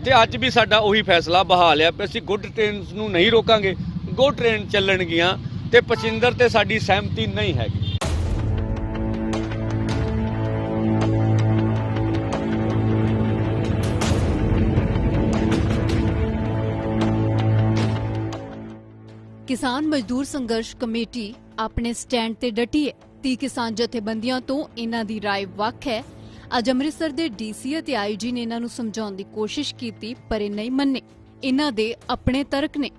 ਤੇ ਅੱਜ ਵੀ ਸਾਡਾ ਉਹੀ ਫੈਸਲਾ ਬਹਾਲ ਆ ਵੀ ਅਸੀਂ ਗੁੱਡ ਟ੍ਰੇਨਸ ਨੂੰ ਨਹੀਂ ਰੋਕਾਂਗੇ ਗੁੱਡ ਟ੍ਰੇਨ ਚੱਲਣਗੀਆਂ ਤੇ ਪਚਿੰਦਰ ਤੇ ਸਾਡੀ ਸਹਿਮਤੀ ਨਹੀਂ ਹੈਗੀ ਕਿਸਾਨ ਮਜ਼ਦੂਰ ਸੰਘਰਸ਼ ਕਮੇਟੀ ਆਪਣੇ ਸਟੈਂਡ ਤੇ ਡਟੀ ਹੈ 30 ਕਿਸਾਨ ਜਥੇਬੰਦੀਆਂ ਤੋਂ ਇਹਨਾਂ ਦੀ رائے ਵੱਖ ਹੈ ਅੱਜ ਅੰਮ੍ਰਿਤਸਰ ਦੇ ਡੀਸੀ ਅਤੇ ਆਈਜੀ ਨੇ ਇਹਨਾਂ ਨੂੰ ਸਮਝਾਉਣ ਦੀ ਕੋਸ਼ਿਸ਼ ਕੀਤੀ, ਪਰ ਇਹ ਨਹੀਂ ਮੰਨੇ। ਇਹਨਾਂ ਦੇ ਆਪਣੇ ਤਰਕ ਨੇ।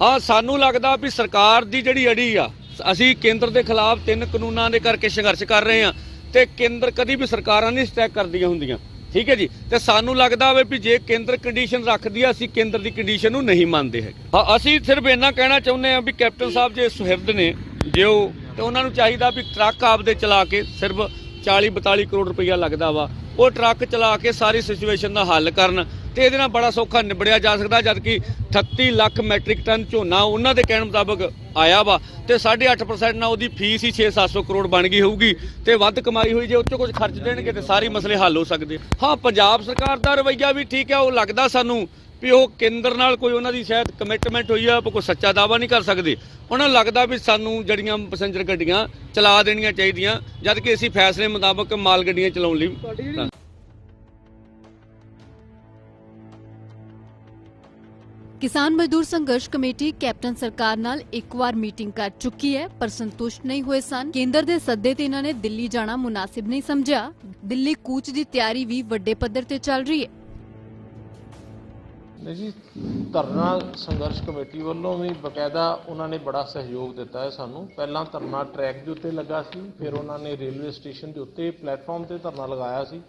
ਹਾਂ, ਸਾਨੂੰ ਲੱਗਦਾ ਵੀ ਸਰਕਾਰ ਦੀ ਜਿਹੜੀ ਅੜੀ ਆ, ਅਸੀਂ ਕੇਂਦਰ ਦੇ ਖਿਲਾਫ ਤਿੰਨ ਕਾਨੂੰਨਾਂ ਦੇ ਕਰਕੇ ਸੰਘਰਸ਼ ਕਰ ਰਹੇ ਹਾਂ ਤੇ ਕੇਂਦਰ ਕਦੀ ਵੀ ਸਰਕਾਰਾਂ ਨਹੀਂ ਸਟੈਕ ਕਰਦੀਆਂ ਹੁੰਦੀਆਂ। ਠੀਕ ਹੈ ਜੀ? ਤੇ ਸਾਨੂੰ ਲੱਗਦਾ ਵੇ ਵੀ ਜੇ ਕੇਂਦਰ ਕੰਡੀਸ਼ਨ ਰੱਖਦੀ ਆ, ਅਸੀਂ ਕੇਂਦਰ ਦੀ ਕੰਡੀਸ਼ਨ ਨੂੰ ਨਹੀਂ ਮੰਨਦੇ ਹੈਗੇ। ਅਸੀਂ ਸਿਰਫ ਇੰਨਾ ਕਹਿਣਾ ਚਾਹੁੰਦੇ ਆ ਵੀ ਕੈਪਟਨ ਸਾਹਿਬ ਜੇ ਸੁਹਿਰਦ ਨੇ ਜੇ ਉਹ ਤੇ ਉਹਨਾਂ ਨੂੰ ਚਾਹੀਦਾ ਵੀ ਟਰੱਕ ਆਪਦੇ ਚਲਾ ਕੇ ਸਿਰਫ 40 42 ਕਰੋੜ ਰੁਪਈਆ ਲੱਗਦਾ ਵਾ। ਉਹ ਟਰੱਕ ਚਲਾ ਕੇ ਸਾਰੀ ਸਿਚੁਏਸ਼ਨ ਦਾ ਹੱਲ ਕਰਨ ਤੇ ਇਹਦੇ ਨਾਲ ਬੜਾ ਸੌਖਾ ਨਿਬੜਿਆ ਜਾ ਸਕਦਾ ਜਦ ਕਿ 38 ਲੱਖ ਮੈਟ੍ਰਿਕ ਟਨ ਝੋਨਾ ਉਹਨਾਂ ਦੇ ਕਹਿਣ ਮੁਤਾਬਕ ਆਇਆ ਵਾ ਤੇ 8.5% ਨਾਲ ਉਹਦੀ ਫੀਸ ਹੀ 6-700 ਕਰੋੜ ਬਣ ਗਈ ਹੋਊਗੀ ਤੇ ਵੱਧ ਕਮਾਈ ਹੋਈ ਜੇ ਉੱਚੋਂ ਕੁਝ ਖਰਚ ਦੇਣਗੇ ਤੇ ਸਾਰੇ ਮਸਲੇ ਹੱਲ ਹੋ ਸਕਦੇ। ਹਾਂ, ਪੰਜਾਬ ਸਰਕਾਰ ਦਾ ਰਵੱਈਆ ਵੀ ਠੀਕ ਹੈ, ਉਹ ਲੱਗਦਾ ਸਾਨੂੰ ਵੀ ਉਹ ਕੇਂਦਰ ਨਾਲ ਕੋਈ ਉਹਨਾਂ ਦੀ ਸ਼ਾਇਦ ਕਮਿਟਮੈਂਟ ਹੋਈ ਆ ਪਰ ਕੋਈ ਸੱਚਾ ਦਾਵਾ ਨਹੀਂ ਕਰ ਸਕਦੇ। ਉਹਨਾਂ ਲੱਗਦਾ ਵੀ ਸਾਨੂੰ ਜਿਹੜੀਆਂ ਪੈਸੇਂਜਰ ਗੱਡੀਆਂ ਚਲਾ ਦੇਣੀਆਂ ਚਾਹੀਦੀਆਂ ਜਦ ਕਿ ਅਸੀਂ ਫੈਸਲੇ ਮੁਤਾਬਕ ਮਾਲ ਗੱਡੀਆਂ ਚਲਾਉਣ ਲਈ ਕਿਸਾਨ ਮਜ਼ਦੂਰ ਸੰਘਰਸ਼ ਕਮੇਟੀ ਕੈਪਟਨ ਸਰਕਾਰ ਨਾਲ ਇੱਕ ਵਾਰ ਮੀਟਿੰਗ ਕਰ ਚੁੱਕੀ ਹੈ ਪਰ ਸੰਤੁਸ਼ਟ ਨਹੀਂ ਹੋਏ ਸਨ। ਕੇਂਦਰ ਦੇ ਸੱਦੇ ਤੇ ਇਹਨਾਂ ਨੇ ਦਿੱਲੀ ਜਾਣਾ ਮੁਨਾਸਿਬ ਨਹੀਂ ਸਮਝਿਆ। ਦਿੱਲੀ ਕੂਚ ਦੀ ਤਿਆਰੀ ਵੀ ਵੱਡੇ ਪੱਧਰ ਤੇ ਚੱਲ ਰਹੀ ਹੈ। ਨਹੀਂ ਜੀ, ਧਰਨਾ ਸੰਘਰਸ਼ ਕਮੇਟੀ ਵੱਲੋਂ ਵੀ ਬਕਾਇਦਾ ਉਹਨਾਂ ਨੇ ਬੜਾ ਸਹਿਯੋਗ ਦਿੱਤਾ ਹੈ ਸਾਨੂੰ। ਪਹਿਲਾਂ ਧਰਨਾ ਟਰੈਕ ਦੇ ਉੱਤੇ ਲੱਗਾ ਸੀ, ਫਿਰ ਉਹਨਾਂ ਨੇ ਰੇਲਵੇ ਸਟੇਸ਼ਨ ਦੇ ਉੱਤੇ ਪਲੇਟਫਾਰਮ ਤੇ ਧਰਨਾ ਲਗਾਇਆ ਸੀ।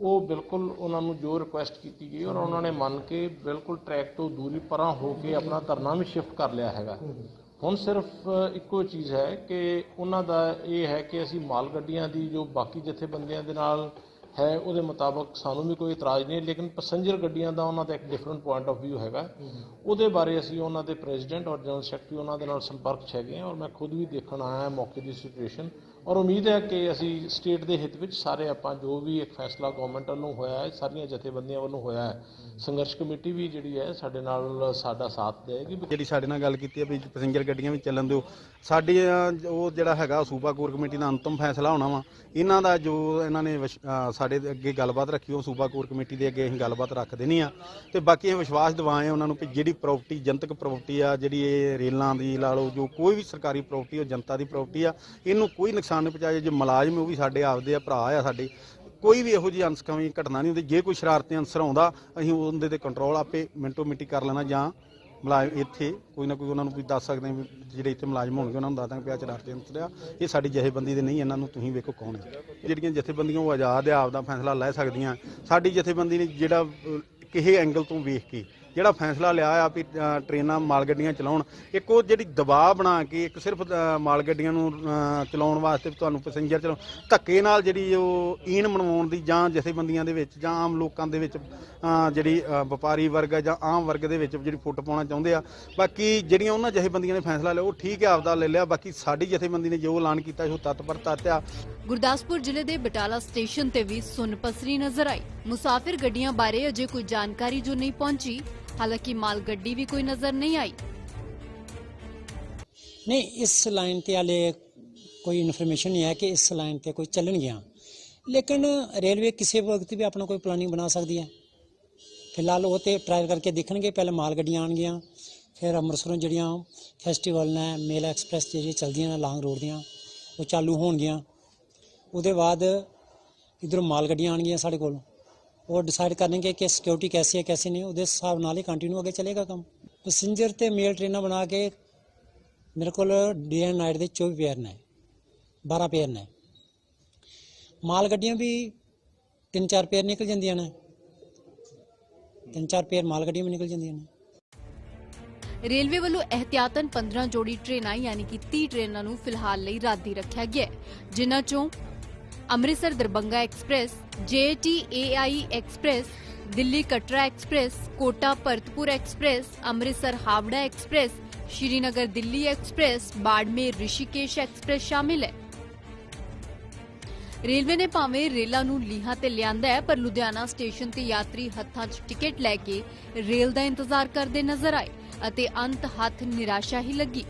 ਉਹ ਬਿਲਕੁਲ ਉਹਨਾਂ ਨੂੰ ਜੋ ਰਿਕੁਐਸਟ ਕੀਤੀ ਗਈ, ਔਰ ਉਹਨਾਂ ਨੇ ਮੰਨ ਕੇ ਬਿਲਕੁਲ ਟਰੈਕ ਤੋਂ ਦੂਰੀ ਪਰਾਂ ਹੋ ਕੇ ਆਪਣਾ ਧਰਨਾ ਵੀ ਸ਼ਿਫਟ ਕਰ ਲਿਆ ਹੈਗਾ। ਹੁਣ ਸਿਰਫ ਇੱਕੋ ਚੀਜ਼ ਹੈ ਕਿ ਉਹਨਾਂ ਦਾ ਇਹ ਹੈ ਕਿ ਅਸੀਂ ਮਾਲ ਗੱਡੀਆਂ ਦੀ ਜੋ ਬਾਕੀ ਜਥੇਬੰਦੀਆਂ ਦੇ ਨਾਲ ਹੈ, ਉਹਦੇ ਮੁਤਾਬਕ ਸਾਨੂੰ ਵੀ ਕੋਈ ਇਤਰਾਜ਼ ਨਹੀਂ ਲੇਕਿਨ ਪੈਸੇਂਜਰ ਗੱਡੀਆਂ ਦਾ ਉਹਨਾਂ ਦਾ ਇੱਕ ਡਿਫਰੈਂਟ ਪੁਆਇੰਟ ਆਫ View ਹੈਗਾ। ਉਹਦੇ ਬਾਰੇ ਅਸੀਂ ਉਹਨਾਂ ਦੇ ਪ੍ਰੈਜ਼ੀਡੈਂਟ ਔਰ ਜਨਰਲ ਸੈਕਟਰੀ ਉਹਨਾਂ ਦੇ ਨਾਲ ਸੰਪਰਕ 'ਚ ਹੈਗੇ ਹਾਂ ਔਰ ਮੈਂ ਖੁਦ ਵੀ ਦੇਖਣ ਆਇਆ ਮੌਕੇ ਦੀ ਸਿਚੁਏਸ਼ਨ ਔਰ ਉਮੀਦ ਹੈ ਕਿ ਅਸੀਂ ਸਟੇਟ ਦੇ ਹਿੱਤ ਵਿੱਚ ਸਾਰੇ ਆਪਾਂ ਜੋ ਵੀ ਇੱਕ ਫੈਸਲਾ ਗਵਰਨਮੈਂਟ ਵੱਲੋਂ ਹੋਇਆ ਹੈ, ਸਾਰੀਆਂ ਜਥੇਬੰਦੀਆਂ ਵੱਲੋਂ ਹੋਇਆ ਹੈ, ਸੰਘਰਸ਼ ਕਮੇਟੀ ਵੀ ਜਿਹੜੀ ਹੈ ਸਾਡੇ ਨਾਲ ਸਾਡਾ ਸਾਥ ਦੇਗੀ ਜਿਹੜੀ ਸਾਡੇ ਨਾਲ ਗੱਲ ਕੀਤੀ ਹੈ ਵੀ ਪੈਸੇਂਜਰ ਗੱਡੀਆਂ ਵੀ ਚੱਲਣ ਦਿਓ ਸਾਡੀ ਉਹ ਜਿਹੜਾ ਹੈਗਾ ਸੂਬਾ ਕੋਰ ਕਮੇਟੀ ਦਾ ਅੰਤਮ ਫੈਸਲਾ ਹੋਣਾ ਵਾ, ਇਹਨਾਂ ਦਾ ਜੋ ਇਹਨਾਂ ਨੇ ਵਿਸ਼- ਸਾਡੇ ਅੱਗੇ ਗੱਲਬਾਤ ਰੱਖੀ, ਉਹ ਸੂਬਾ ਕੋਰ ਕਮੇਟੀ ਦੇ ਅੱਗੇ ਅਸੀਂ ਗੱਲਬਾਤ ਰੱਖ ਦੇਣੀ ਆ। ਤੇ ਬਾਕੀ ਅਸੀਂ ਵਿਸ਼ਵਾਸ ਦਿਵਾਏ ਉਹਨਾਂ ਨੂੰ ਕਿ ਜਿਹੜੀ ਪ੍ਰਾਪਰਟੀ ਜਨਤਕ ਪ੍ਰਾਪਰਟੀ ਆ, ਜਿਹੜੀ ਇਹ ਰੇਲਾਂ ਦੀ ਲਾ ਲਓ, ਜੋ ਕੋਈ ਵੀ ਸਰਕਾਰੀ ਪ੍ਰਾਪਰਟੀ ਉਹ ਜਨਤਾ ਦੀ ਪ੍ਰਾਪਰਟੀ ਆ, ਇਹਨੂੰ ਕੋਈ ਨੁਕਸਾਨ ਨਹੀਂ ਪਹੁੰਚਾਇਆ ਜੇ ਮੁਲਾਜ਼ਮ ਉਹ ਵੀ ਸਾਡੇ ਆਪਦੇ ਆ, ਭਰਾ ਆ ਸਾਡੇ, ਕੋਈ ਵੀ ਇਹੋ ਜਿਹੀ ਅਨਸਕਵੀ ਘਟਨਾ ਨਹੀਂ ਹੁੰਦੀ। ਜੇ ਕੋਈ ਸ਼ਰਾਰਤੀ ਅਨਸਰ ਆਉਂਦਾ, ਅਸੀਂ ਉਹਦੇ ਤੇ ਕੰਟਰੋਲ ਆਪੇ ਮਿੰਟੋ ਮਿੰਟੀ ਕਰ ਲੈਣਾ ਜਾਂ ਮੁਲਾਜ਼ਮ ਇੱਥੇ, ਕੋਈ ਨਾ ਕੋਈ ਉਹਨਾਂ ਨੂੰ ਵੀ ਦੱਸ ਸਕਦੇ ਹਾਂ ਵੀ ਜਿਹੜੇ ਇੱਥੇ ਮੁਲਾਜ਼ਮ ਹੋਣਗੇ, ਉਹਨਾਂ ਨੂੰ ਦੱਸ ਦਾਂਗੇ ਵੀ ਆਹ ਸ਼ਰਾਰਤੀ ਅਨਸਰ ਆ। ਇਹ ਸਾਡੀ ਜਥੇਬੰਦੀ ਦੇ ਨਹੀਂ, ਇਹਨਾਂ ਨੂੰ ਤੁਸੀਂ ਵੇਖੋ ਕੌਣ ਹੈ ਜਿਹੜੀਆਂ ਜਥੇਬੰਦੀਆਂ ਉਹ ਆਜ਼ਾਦ ਆ, ਆਪਦਾ ਫੈਸਲਾ ਲੈ ਸਕਦੀਆਂ। ਸਾਡੀ ਜਥੇਬੰਦੀ ਨੇ ਜਿਹੜਾ ਕਿਸੇ ਐਂਗਲ ਤੋਂ ਵੇਖ ਕੇ ਜਿਹੜਾ ਫੈਸਲਾ ਲਿਆ ਆ ਵੀ ਟ੍ਰੇਨਾਂ ਮਾਲ ਗੱਡੀਆਂ ਚਲਾਉਣ, ਇੱਕ ਉਹ ਜਿਹੜੀ ਦਬਾਅ ਬਣਾ ਕੇ ਇੱਕ ਸਿਰਫ ਮਾਲ ਗੱਡੀਆਂ ਨੂੰ ਚਲਾਉਣ ਵਾਸਤੇ ਤੁਹਾਨੂੰ ਪੈਸੇਂਜਰ ਚਲਾਉਣ, ਧੱਕੇ ਨਾਲ ਜਿਹੜੀ ਉਹ ਈਨ ਮਨਵਾਉਣ ਦੀ ਜਾਂ ਜਥੇਬੰਦੀਆਂ ਦੇ ਵਿੱਚ ਜਾਂ ਆਮ ਲੋਕਾਂ ਦੇ ਵਿੱਚ ਜਿਹੜੀ ਵਪਾਰੀ ਵਰਗ ਜਾਂ ਆਮ ਵਰਗ ਦੇ ਵਿੱਚ ਜਿਹੜੀ ਫੁੱਟ ਪਾਉਣਾ ਚਾਹੁੰਦੇ ਆ, ਬਾਕੀ ਜਿਹੜੀਆਂ ਉਹਨਾਂ ਜਥੇਬੰਦੀਆਂ ਨੇ ਫੈਸਲਾ ਲਿਆ, ਉਹ ਠੀਕ ਹੈ ਆਪਦਾ ਲੈ ਲਿਆ, ਬਾਕੀ ਸਾਡੀ ਜਥੇਬੰਦੀ ਨੇ ਜੋ ਐਲਾਨ ਕੀਤਾ ਉਹ ਤੱਤ ਪਰ ਤੱਤ ਗੁਰਦਾਸਪੁਰ ਜ਼ਿਲ੍ਹੇ ਦੇ ਬਟਾਲਾ ਸਟੇਸ਼ਨ ਤੇ ਵੀ ਸੁੰਨ ਪਸਰੀ ਨਜ਼ਰ ਆਈ। ਮੁਸਾਫਿਰ ਗੱਡੀਆਂ ਬਾਰੇ ਅਜੇ ਕੋਈ ਜਾਣਕਾਰੀ ਜੋ ਨਹੀਂ ਪਹੁੰਚੀ ਹਾਲਾਂਕਿ ਮਾਲ ਗੱਡੀ ਵੀ ਕੋਈ ਨਜ਼ਰ ਨਹੀਂ ਆਈ। ਨਹੀਂ, ਇਸ ਲਾਈਨ ਤੇ ਹਾਲੇ ਕੋਈ ਇਨਫੋਰਮੇਸ਼ਨ ਨਹੀਂ ਹੈ ਕਿ ਇਸ ਲਾਈਨ ਤੇ ਕੋਈ ਚੱਲਣਗੀਆਂ। ਲੇਕਿਨ ਰੇਲਵੇ ਕਿਸੇ ਵਕਤ ਵੀ ਆਪਣਾ ਕੋਈ ਪਲਾਨਿੰਗ ਬਣਾ ਸਕਦੀ ਹੈ। ਫਿਲਹਾਲ ਉਹ ਤੇ ਟਰਾਇਲ ਕਰਕੇ ਦੇਖਣਗੇ, ਪਹਿਲੇ ਮਾਲ ਗੱਡੀਆਂ ਆਣਗੀਆਂ ਫਿਰ ਅੰਮ੍ਰਿਤਸਰੋਂ ਜਿਹੜੀਆਂ ਫੈਸਟੀਵਲ ਨੇ, ਮੇਲਾ ਐਕਸਪ੍ਰੈਸ ਜਿਹੜੀਆਂ ਚਲਦੀਆਂ ਨੇ ਲਾਂਗ ਰੋਡ ਦੀਆਂ, ਉਹ ਚਾਲੂ ਹੋਣਗੀਆਂ। ਉਹਦੇ ਬਾਅਦ ਇਧਰੋਂ ਮਾਲ ਗੱਡੀਆਂ ਆਣਗੀਆਂ ਸਾਡੇ ਕੋਲ। ਉਹ ਡਿਸਾਈਡ ਕਰਨਗੇ ਕਿ ਸਿਕਿਉਰਿਟੀ ਕੈਸੀ ਹੈ, ਕੈਸੀ ਨਹੀਂ, ਉਹਦੇ ਹਿਸਾਬ ਨਾਲ ਹੀ ਕੰਟੀਨਿਊ ਅੱਗੇ ਚੱਲੇਗਾ ਕੰਮ। ਪੈਸੇਂਜਰ ਤੇ ਮੇਲ ਟ੍ਰੇਨਾਂ ਬਣਾ ਕੇ ਮੇਰੇ ਕੋਲ ਡੇ ਐਂਡ ਨਾਈਟ ਦੇ 24 ਪੇਅਰ ਨੇ 12 ਪੇਅਰ ਨੇ। ਮਾਲ ਗੱਡੀਆਂ ਵੀ 3-4 ਪੇਅਰ ਨਿਕਲ ਜਾਂਦੀਆਂ ਨੇ। 3-4 ਪੇਅਰ ਮਾਲ ਗੱਡੀਆਂ ਵੀ ਨਿਕਲ ਜਾਂਦੀਆਂ ਨੇ। ਰੇਲਵੇ ਵੱਲੋਂ ਇਹਤਿਆਤਨ 15 ਜੋੜੀ ਟ੍ਰੇਨਾਂ ਯਾਨੀ ਕਿ 30 ਟ੍ਰੇਨਾਂ ਨੂੰ ਫਿਲਹਾਲ ਲਈ ਰੱਦੀ ਰੱਖਿਆ ਗਿਆ ਜਿਨ੍ਹਾਂ ਚੋਂ Amritsar Darbhanga express, ਜੇਟੀਏਆਈ express, Delhi Katra express, Kota Bharatpur express, Amritsar Howrah express, Srinagar Delhi express, Barmer Rishikesh express ਸ਼ਾਮਿਲ ਹੈ। ਰੇਲਵੇ ਨੇ ਭਾਵੇਂ ਰੇਲਾਂ ਨੂੰ ਲੀਹਾਂ ਤੇ ਲਿਆਂਦਾ ਹੈ, ਪਰ ਲੁਧਿਆਣਾ ਸਟੇਸ਼ਨ ਤੇ ਯਾਤਰੀ ਹੱਥਾਂ 'ਚ ਟਿਕਟ ਲੈ ਕੇ ਰੇਲ ਦਾ ਇੰਤਜ਼ਾਰ ਕਰਦੇ ਨਜ਼ਰ ਆਏ ਅਤੇ ਅੰਤ ਹੱਥ ਨਿਰਾਸ਼ਾ ਹੀ ਲੱਗੀ।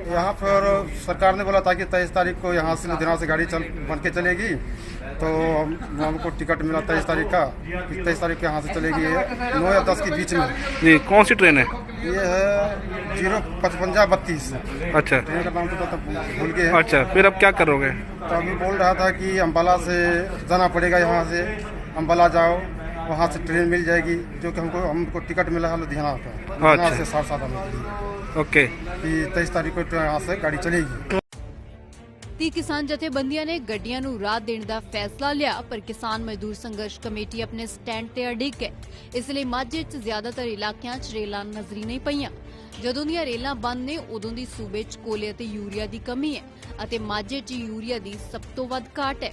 यहाँ पर सरकार ने बोला था कि तेईस तारीख को यहाँ से लुधियाना से गाड़ी चल बन के चलेगी। तो हम हमको टिकट मिला तेईस तारीख का तेईस तारीख को यहाँ से चलेगी नौ या दस के बीच में। जी कौन सी ट्रेन है? ये है ज़ीरो पचपंजा बत्तीस। अच्छा। ट्रेन का नाम तो भूल गए अच्छा फिर अब क्या करोगे? तो अभी बोल रहा था कि अम्बाला से जाना पड़ेगा यहाँ से। अम्बाला जाओ वहाँ से ट्रेन मिल जाएगी जो कि हमको हमको टिकट मिला है लुधियाना का। लुधियाना अच्छा। से सारसा जाने के लिए। ओके कि तेईस तारीख को यहाँ से गाड़ी चलेगी ਤੀ ਕਿਸਾਨ ਜਥੇਬੰਦੀਆਂ ਨੇ ਗੱਡੀਆਂ ਨੂੰ ਰਾਹ ਦੇਣ ਦਾ ਫੈਸਲਾ ਲਿਆ ਪਰ ਕਿਸਾਨ ਮਜ਼ਦੂਰ ਸੰਘਰਸ਼ ਕਮੇਟੀ ਆਪਣੇ ਸਟੈਂਡ ਤੇ ਅੜਿੱਕ ਹੈ ਇਸ ਲਈ ਮਾਝੇ 'ਚ ਜ਼ਿਆਦਾਤਰ ਇਲਾਕਿਆਂ 'ਚ ਰੇਲਾਂ ਨਜ਼ਰੀ ਨਹੀਂ ਪਈਆਂ ਜਦੋਂ ਦੀਆਂ ਰੇਲਾਂ ਬੰਦ ਨੇ ਉਦੋਂ ਦੀ ਸੂਬੇ 'ਚ ਕੋਲੇ ਅਤੇ ਯੂਰੀਆ ਦੀ ਕਮੀ ਹੈ ਅਤੇ ਮਾਝੇ 'ਚ ਯੂਰੀਆ ਦੀ ਸਭ ਤੋਂ ਵੱਧ ਘਾਟ ਹੈ